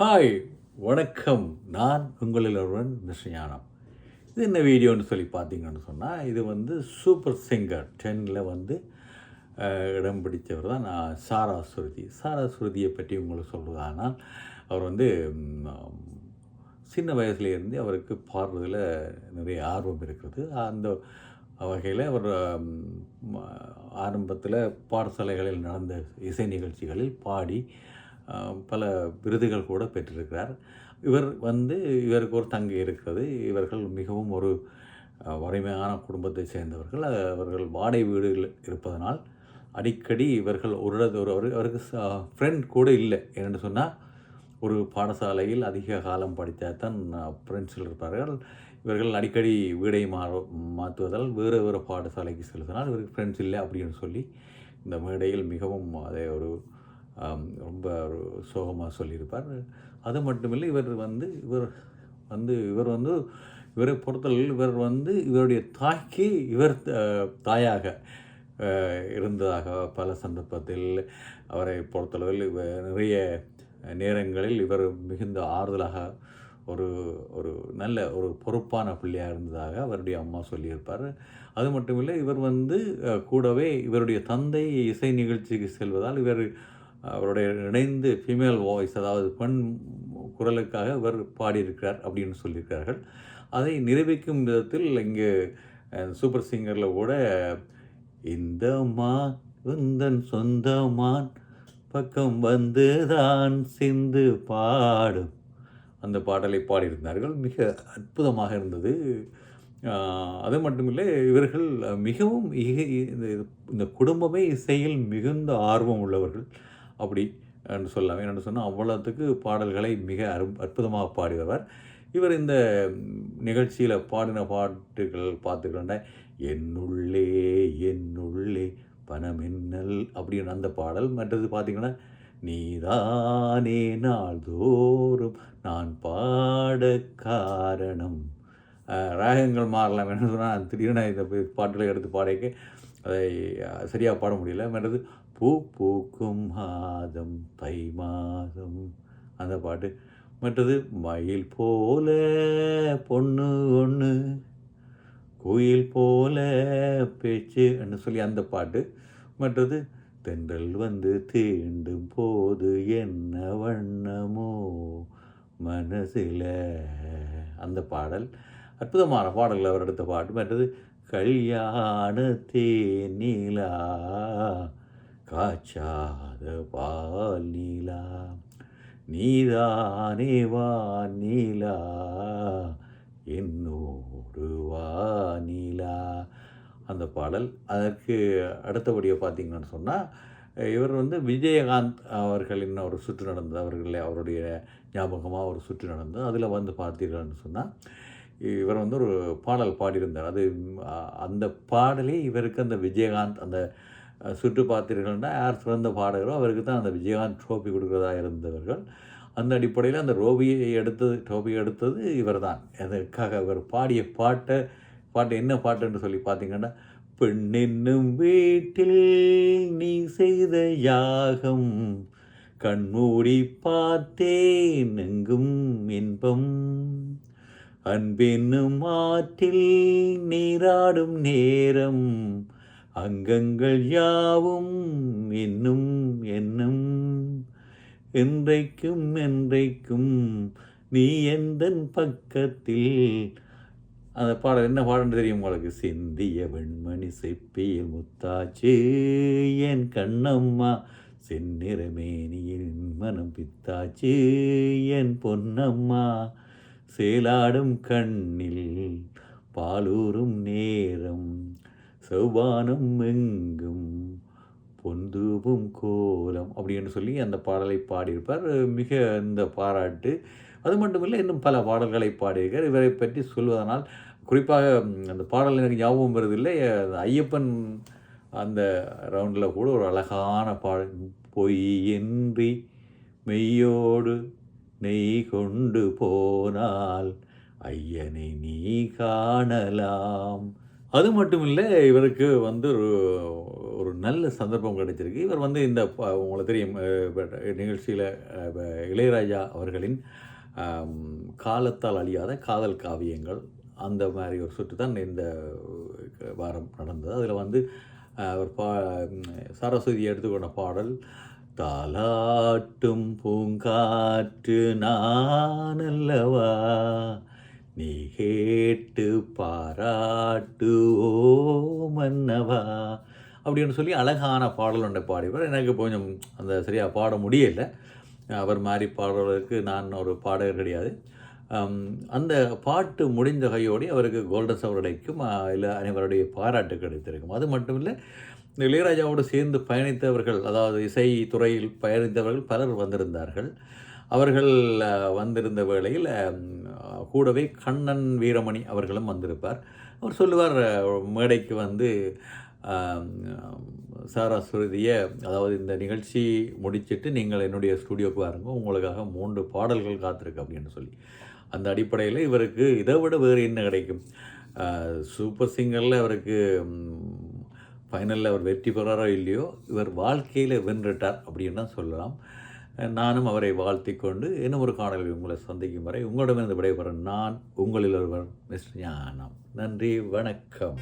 Hi வணக்கம். நான் உங்களில் ஒருவன் விஷயானம் இது என்ன வீடியோன்னு சொல்லி பார்த்தீங்கன்னு சொன்னால் இது வந்து சூப்பர் சிங்கர். டென்னில் வந்து இடம் பிடித்தவர் தான் நான் சாரா சுருதி சாரா சுருதியை பற்றி உங்களுக்கு சொல்கிறதானால் அவர் வந்து சின்ன வயசுலேருந்து அவருக்கு பாடுறதில் நிறைய ஆர்வம் இருக்கிறது. அந்த வகையில் அவர் ஆரம்பத்தில் பாடசாலைகளில் நடந்த இசை நிகழ்ச்சிகளில் பாடி பல விருதுகள் கூட பெற்றிருக்கிறார். இவர் வந்து இவருக்கு ஒரு தங்கை இருக்கிறது. இவர்கள் மிகவும் ஒரு வறுமையான குடும்பத்தை சேர்ந்தவர்கள். அவர்கள் வாடகை வீடுகள் இருப்பதனால் அடிக்கடி இவர்கள் ஒரு ஒரு அவருக்கு ஃப்ரெண்ட் கூட இல்லை. ஏன்னு சொன்னால் ஒரு பாடசாலையில் அதிக காலம் படித்தால் தான் ஃப்ரெண்ட்ஸில் இருப்பார்கள். இவர்கள் அடிக்கடி வீடை மாற மாற்றுவதால் வேறு வேறு பாடசாலைக்கு செல்வதனால் இவருக்கு ஃப்ரெண்ட்ஸ் இல்லை அப்படின்னு சொல்லி இந்த மேடையில் மிகவும் அதை ஒரு ரொம்ப ஒரு சோகமாக சொல்லியிருப்பார். அது மட்டுமில்லை இவர் வந்து இவர் வந்து இவர் வந்து இவரை பொறுத்தளவில் இவர் வந்து இவருடைய தாய்க்கு இவர் த- தாயாக இருந்ததாக பல சந்தர்ப்பத்தில் அவரை பொறுத்தளவில் இவர் நிறைய நேரங்களில் இவர் மிகுந்த ஆறுதலாக ஒரு ஒரு நல்ல ஒரு பொறுப்பான பிள்ளையாக இருந்ததாக அவருடைய அம்மா சொல்லியிருப்பார். அது மட்டுமில்லை இவர் வந்து கூடவே இவருடைய தந்தை இசை நிகழ்ச்சிக்கு செல்வதால் இவர் அவருடைய இணைந்து ஃபீமேல் வாய்ஸ் அதாவது பெண் குரலுக்காக இவர் பாடியிருக்கிறார் அப்படின்னு சொல்லியிருக்கிறார்கள். அதை நிரூபிக்கும் விதத்தில் இங்கு சூப்பர் சிங்கரில் கூட இந்த மான் உந்தன் சொந்த மான் பக்கம் வந்து தான் சிந்து பாடும். அந்த பாடலை பாடியிருந்தார்கள். மிக அற்புதமாக இருந்தது. அது மட்டுமில்லை இவர்கள் மிகவும் இக- இந்த இந்த குடும்பமே இசையில் மிகுந்த ஆர்வம் உள்ளவர்கள். அப்படி என்று சொல்லலாம் என்னென்னு சொன்னால் அவ்வளோத்துக்கு பாடல்களை மிக அரு அற்புதமாக பாடியவர். இவர் இந்த நிகழ்ச்சியில் பாடின பாட்டுகள் பார்த்துக்கிட்டா என்னுள்ளே என்னுள்ளே பணமின்னல் அப்படின்னு அந்த பாடல். மற்றது பார்த்தீங்கன்னா நீதானே நாள்தோறும் நான் பாட காரணம். ராகங்கள் மாறலாம். என்ன சொன்னால் திடீர்னு இந்த பி- பாட்டுகளை எடுத்து பாடிக்க அதை சரியாக பாட முடியல. மற்றது பூ பூக்கும் மாதம் தை மாதம். அந்த பாட்டு. மற்றது மயில் போல பொண்ணு ஒன்று கோயில் போல பேச்சு சொல்லி அந்த பாட்டு. மற்றது தென்றல் வந்து தீண்டும் போது என்ன வண்ணமோ மனசில். அந்த பாடல். அற்புதமான பாடல்கள் அவர் எடுத்த பாட்டு. மற்றது கல்யாண தேனிலா காய்ச்சாத பால் நீலா நீதானே வானிலா என்னோடு வானிலா அந்த பாடல். அதற்கு அடுத்தபடியாக பார்த்தீங்கன்னு சொன்னால் இவர் வந்து விஜயகாந்த் அவர்களின் ஒரு சுற்று நடந்தது. அவர்கள் அவருடைய ஞாபகமாக ஒரு சுற்று நடந்தது. அதில் வந்து பார்த்தீர்கள்னு சொன்னால் இவர் வந்து ஒரு பாடல் பாடியிருந்தார். அது அந்த பாடலே இவருக்கு அந்த விஜயகாந்த் அந்த சுற்று பார்த்தீர்கள்னா யார் சிறந்த பாடகரோ அவருக்கு தான் அந்த விஜயகாந்த் ட்ரோஃபி கொடுக்குறதா இருந்தவர்கள். அந்த அடிப்படையில் அந்த ரோபியை எடுத்தது ட்ரோஃபி எடுத்தது இவர் தான் அதற்காக அவர் பாடிய பாட்டை பாட்டு என்ன பாட்டுன்னு சொல்லி பார்த்தீங்கன்னா பெண் என்னும் வீட்டில் நீ செய்த யாகம் கண்மூடி பார்த்தேன் எங்கும் இன்பம். அன்பென்னும் ஆற்றில் நீராடும் நேரம் அங்கங்கள் யாவும் என்னும் என்னும். என்றைக்கும் என்றைக்கும் நீ எந்தன் பக்கத்தில்? அந்த பாடல் என்ன பாடல் தெரியும் உங்களுக்கு? சிந்திய வெண்மணி செப்பியில் முத்தாச்சு என் கண்ணம்மா. செந்நிறமேனியின் மனம் பித்தாச்சு என் பொன்னம்மா. சேலாடும் கண்ணில் பாலூரும் நேரம் செவ்வானம் எங்கும் பொந்துவும் கோலம் அப்படின்னு சொல்லி அந்த பாடலை பாடியிருப்பார். மிக இந்த பாராட்டு. அது மட்டும் இல்லை இன்னும் பல பாடல்களை பாடியிருக்கார். இவரை பற்றி சொல்வதனால் குறிப்பாக அந்த பாடல் எனக்கு ஞாபகம் வருதில்லை ஐயப்பன் அந்த ரவுண்டில் கூட ஒரு அழகான பாடல் பொய் என்றி மெய்யோடு நெய் கொண்டு போனால் ஐயனை நீ காணலாம். அது மட்டும் இல்லை இவருக்கு வந்து ஒரு ஒரு நல்ல சந்தர்ப்பம் கிடைச்சிருக்கு. இவர் வந்து இந்த உங்களுக்கு தெரியும் நிகழ்ச்சியில் இளையராஜா அவர்களின் காலத்தால் அழியாத காதல் காவியங்கள் அந்த மாதிரி ஒரு சுற்று தான் இந்த வாரம் நடந்தது. அதில் வந்து அவர் பா சரஸ்வதி எடுத்துக்கொண்ட பாடல் தாலாட்டும் பூங்காற்று நானல்லவா? நீ கேட்டு பாராட்டு ஓ மன்னவா அப்படின்னு சொல்லி அழகான பாடல் ஒன்றை பாடிவார் எனக்கு கொஞ்சம் அந்த சரியாக பாட முடியலை. அவர் மாதிரி பாடுறவருக்கு நான் ஒரு பாடகர் கிடையாது. அந்த பாட்டு முடிந்த கையோடு அவருக்கு கோல்டன் சவர் கிடைக்கும் இல்லை அனைவருடைய பாராட்டு கிடைத்திருக்கும். அது மட்டும் இல்லை இந்த இளையராஜாவோடு சேர்ந்து பயணித்தவர்கள் அதாவது இசை துறையில் பயணித்தவர்கள் பலர் வந்திருந்தார்கள். அவர்கள் வந்திருந்த வேளையில் கூடவே கண்ணன் வீரமணி அவர்களும் வந்திருப்பார். அவர் சொல்லுவார் மேடைக்கு வந்து ஆம், அதாவது இந்த நிகழ்ச்சி முடிச்சிட்டு நீங்கள் என்னுடைய ஸ்டூடியோக்கு வாருங்க உங்களுக்காக மூன்று பாடல்கள் காத்திருக்கு அப்படின்னு சொல்லி. அந்த அடிப்படையில் இவருக்கு இதை விட வேறு என்ன கிடைக்கும்? சூப்பர் சிங்கரில் அவருக்கு ஃபைனலில் அவர் வெற்றி பெறாரோ இல்லையோ இவர் வாழ்க்கையில் வென்றுட்டார் அப்படின்னு தான் சொல்லலாம். நானும் அவரை வாழ்த்தி கொண்டு இன்னும் ஒரு காணல்கள் உங்களை சந்திக்கும் வரை உங்களிடமிருந்து விடைபெறும் நான் உங்களில் ஒருவர் மிஸ்டர் ஞானம். நன்றி வணக்கம்.